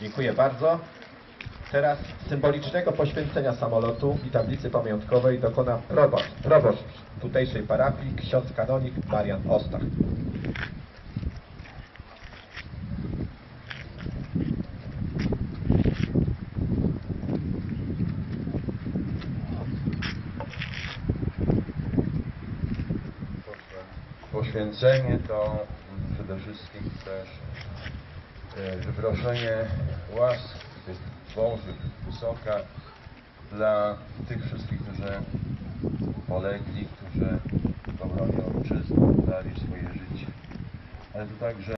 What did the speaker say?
Dziękuję bardzo. Teraz symbolicznego poświęcenia samolotu i tablicy pamiątkowej dokona proboszcz, proboszcz tutejszej parafii, ksiądz kanonik Marian Ostach. Poświęcenie to przede wszystkim też e, wyproszenie łask bożych wysoka dla tych wszystkich, którzy polegli, którzy w obronie ojczyzny dali swoje życie. Ale to także